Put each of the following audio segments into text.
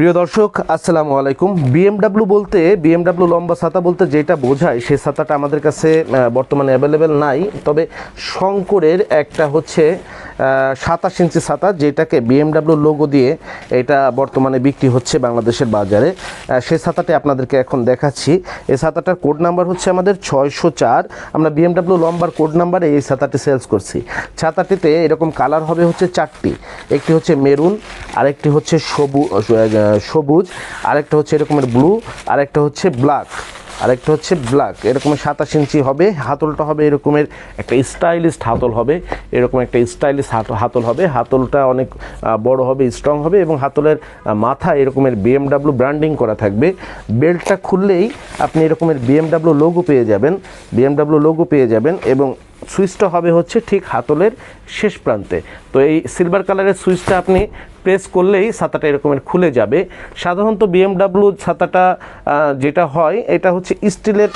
প্রিয় দর্শক, আসসালামু আলাইকুম। বিএমডাব্লিউ বলতে বিএমডাব্লিউ লম্বা ছাতা বলতে যেটা বোঝায় সেই ছাতাটা আমাদের কাছে বর্তমানে অ্যাভেলেবেল নাই। তবে শঙ্করের একটা হচ্ছে সাতাশ ইঞ্চি ছাতা, যেটাকে বিএমডাব্লিউ লোগো দিয়ে এটা বর্তমানে বিক্রি হচ্ছে বাংলাদেশের বাজারে। সেই ছাতাটি আপনাদেরকে এখন দেখাচ্ছি। এই ছাতাটার কোড নাম্বার হচ্ছে আমাদের ছয়শো চার। আমরা বিএমডাব্লিউ লম্বার কোড নাম্বারে এই ছাতাটি সেলস করছি। ছাতাটিতে এরকম কালার হবে হচ্ছে চারটি। একটি হচ্ছে মেরুন, আরেকটি হচ্ছে সবু সবুজ, আরেকটা হচ্ছে এরকমের ব্লু আরেকটা হচ্ছে ব্ল্যাক আরেকটা হচ্ছে ব্ল্যাক এরকমের সাতাশ ইঞ্চি হবে, হাতলটা হবে এরকমের একটা স্টাইলিস্ট হাতল হবে এরকম একটা স্টাইলিশ হাতল হবে, হাতলটা অনেক বড় হবে স্ট্রং হবে এবং হাতলের মাথা এরকমের বিএমডাব্লিউ ব্র্যান্ডিং করা থাকবে। বেল্টটা খুললেই আপনি এরকমের বিএমডাব্লিউ লোগো পেয়ে যাবেন বিএমডাব্লিউ লোগো পেয়ে যাবেন এবং সুইচটা হবে হচ্ছে ঠিক হাতলের শেষ প্রান্তে। তো এই সিলভার কালারের সুইচটা আপনি প্রেস করলেই ছাতাটা এরকমের খুলে যাবে। সাধারণত বিএমডাব্লিউ ছাতাটা যেটা হয়, এটা হচ্ছে স্টিলের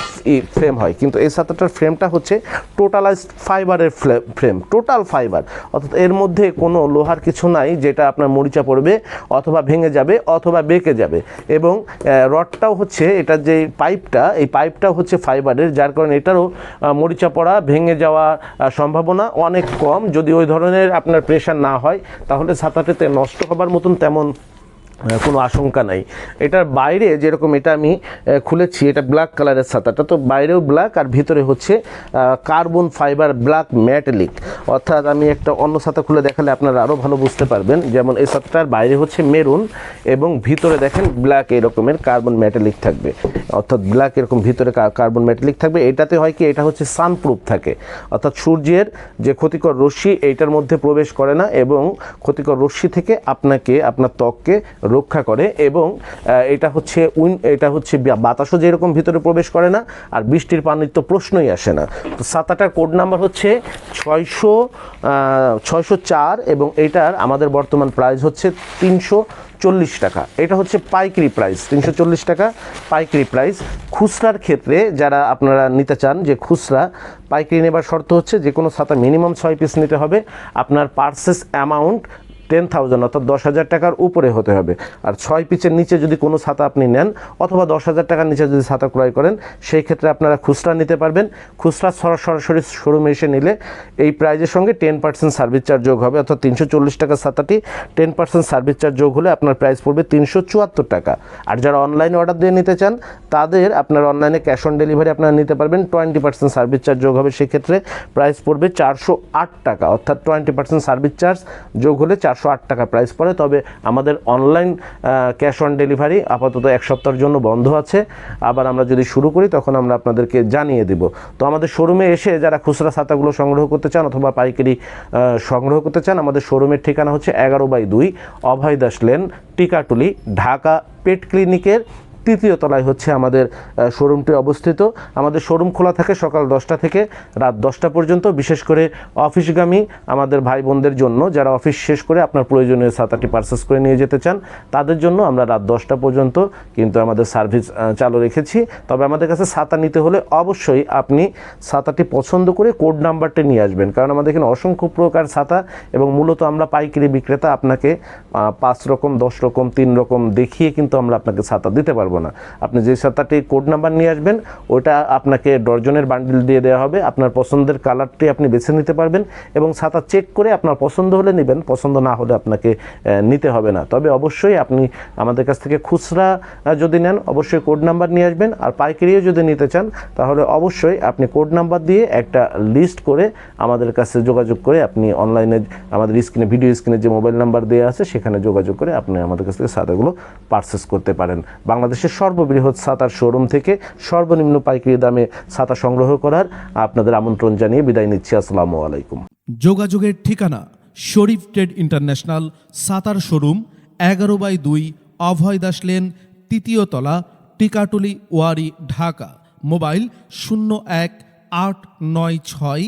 ফ্রেম হয়। কিন্তু এই ছাতাটার ফ্রেমটা হচ্ছে টোটালাইজড ফাইবারের ফ্রেম টোটাল ফাইবার অর্থাৎ এর মধ্যে কোনো লোহার কিছু নাই, যেটা আপনার মরিচা পড়বে, অথবা ভেঙে যাবে, অথবা বেঁকে যাবে। এবং রডটাও হচ্ছে, এটা যে পাইপটা এই পাইপটাও হচ্ছে ফাইবারের যার কারণে এটারও মরিচা পড়া, ভেঙে যাওয়া সম্ভাবনা অনেক কম। যদি ওই ধরনের আপনার প্রেশার না হয়, তাহলে ছাতাটিতে নষ্ট হবার মতন তেমন কোনো আশঙ্কা নাই। এটার বাইরে যেরকম এটা আমি খুলেছি, এটা ব্ল্যাক কালারের ছাতাটা তো বাইরেও ব্ল্যাক আর ভিতরে হচ্ছে কার্বন ফাইবার ব্ল্যাক ম্যাটেলিক অর্থাৎ আমি একটা অন্য ছাতা খুলে দেখালে আপনারা আরও ভালো বুঝতে পারবেন। যেমন এই ছাতাটার বাইরে হচ্ছে মেরুন এবং ভিতরে দেখেন ব্ল্যাক এরকমের কার্বন ম্যাটেলিক থাকবে। অর্থাৎ ব্ল্যাক এরকম ভিতরে কার্বন ম্যাটেলিক থাকবে। এটাতে হয় কি, এটা হচ্ছে সানপ্রুফ থাকে। অর্থাৎ সূর্যের যে ক্ষতিকর রশ্মি, এইটার মধ্যে প্রবেশ করে না এবং ক্ষতিকর রশ্মি থেকে আপনাকে, আপনার ত্বককে রক্ষা করে এবং এটা হচ্ছে উইন, এটা হচ্ছে বাতাসও যেরকম ভিতরে প্রবেশ করে না আর বৃষ্টির পানির তো প্রশ্নই আসে না। তো সাতাটার কোড নাম্বার হচ্ছে ছয়শো ছয়শো চার এবং এইটার আমাদের বর্তমান প্রাইস হচ্ছে তিনশো চল্লিশ টাকা। এটা হচ্ছে পাইকারি প্রাইস, তিনশো চল্লিশ টাকা পাইকারি প্রাইস। খুচরার ক্ষেত্রে যারা আপনারা নিতে চান যে খুচরা, পাইকারি নেবার শর্ত হচ্ছে যে কোনো ছাতা মিনিমাম ছয় পিস নিতে হবে। আপনার পার্সেস অ্যামাউন্ট টেন থাউজেন্ড অর্থাৎ দশ হাজার টাকার উপরে হতে হবে। আর ছয় পিচের নিচে যদি কোনো ছাতা আপনি নেন, অথবা দশ হাজার টাকার নিচে যদি ছাতা ক্রয় করেন, সেই ক্ষেত্রে আপনারা খুচরা নিতে পারবেন। খুচরা সরা- সরাসরি শোরুমে এসে নিলে এই প্রাইজের সঙ্গে টেন পার্সেন্ট সার্ভিস চার্জ যোগ হবে, অর্থাৎ তিনশো চল্লিশ টাকার ছাতাটি টেন পার্সেন্ট সার্ভিস চার্জ যোগ হলে আপনার প্রাইস পড়বে তিনশো চুয়াত্তর টাকা। আর যারা অনলাইনে অর্ডার দিয়ে নিতে চান, তাদের আপনার অনলাইনে ক্যাশ অন ডেলিভারি আপনারা নিতে পারবেন টোয়েন্টি পার্সেন্ট সার্ভিস চার্জ যোগ হবে, সেক্ষেত্রে প্রাইস পড়বে চারশো আট টাকা, অর্থাৎ টোয়েন্টি পার্সেন্ট সার্ভিস চার্জ যোগ হলে চারশো আট টাকা প্রাইস পড়ে। তবে আমাদের অনলাইন ক্যাশ অন ডেলিভারি আপাতত এক সপ্তাহের জন্য বন্ধ আছে। আবার আমরা যদি শুরু করি, তখন আমরা আপনাদেরকে জানিয়ে দেব। তো আমাদের শোরুমে এসে যারা খুচরা ছাতাগুলো সংগ্রহ করতে চান অথবা পাইকারি সংগ্রহ করতে চান, আমাদের শোরুমের ঠিকানা হচ্ছে এগারো বাই দুই অভয় দাস লেন, টিকাটুলি, ঢাকা পেট ক্লিনিকের তৃতীয় তলায় হচ্ছে আমাদের শোরুমটি অবস্থিত। আমাদের শোরুম খোলা থাকে সকাল দশটা থেকে রাত দশটা পর্যন্ত। বিশেষ করে অফিসগামী আমাদের ভাই বোনদের জন্য, যারা অফিস শেষ করে আপনার প্রয়োজনীয় ছাতাটি পারচেস করে নিয়ে যেতে চান, তাদের জন্য আমরা রাত দশটা পর্যন্ত কিন্তু আমাদের সার্ভিস চালু রেখেছি। তবে আমাদের কাছে ছাতা নিতে হলে অবশ্যই আপনি ছাতাটি পছন্দ করে কোড নাম্বারটি নিয়ে আসবেন। কারণ আমাদের এখানে অসংখ্য প্রকার ছাতা এবং মূলত আমরা পাইকারি বিক্রেতা, আপনাকে পাঁচ রকম, দশ রকম, তিন রকম দেখিয়ে কিন্তু আমরা আপনাকে ছাতা দিতে পারব। না। আপনি যে ছাতাটি কোড নাম্বার নিয়ে আসবেন, ওটা আপনাকে ডর্জনের বান্ডিল দিয়ে দেওয়া হবে। আপনার পছন্দের কালারটি আপনি বেছে নিতে পারবেন এবং ছাতা চেক করে আপনার পছন্দ হলে নেবেন, পছন্দ না হলে আপনাকে নিতে হবে না। তবে অবশ্যই আপনি আমাদের কাছ থেকে খুচরা যদি নেন, অবশ্যই কোড নাম্বার নিয়ে আসবেন। আর পাইকারিও যদি নিতে চান, তাহলে অবশ্যই আপনি কোড নাম্বার দিয়ে একটা লিস্ট করে আমাদের কাছে যোগাযোগ করে আপনি অনলাইনে আমাদের স্ক্রিনে ভিডিও স্ক্রিনে যে মোবাইল নাম্বার দেওয়া আছে, সেখানে যোগাযোগ করে আপনি আমাদের কাছ থেকে ছাতাগুলো পারচেস করতে পারেন। বাংলাদেশের সর্ববৃহৎ ছাতার শোরুম থেকে সর্বনিম্ন পাইকারি দামে ছাতা সংগ্রহ করার আপনাদের আমন্ত্রণ জানিয়ে বিদায় নিচ্ছি। আসসালামু আলাইকুম। যোগাযোগের ঠিকানা Sharif trade international Sattar showroom, এগারো বাই দুই অভয় দাস লেন, তৃতীয় তলা, টিকাটুলি, ওয়ারি, ঢাকা। মোবাইল শূন্য এক আট নয় ছয়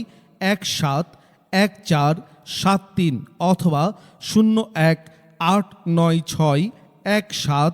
এক সাত এক চার সাত তিন অথবা শূন্য এক আট নয় ছয় এক সাত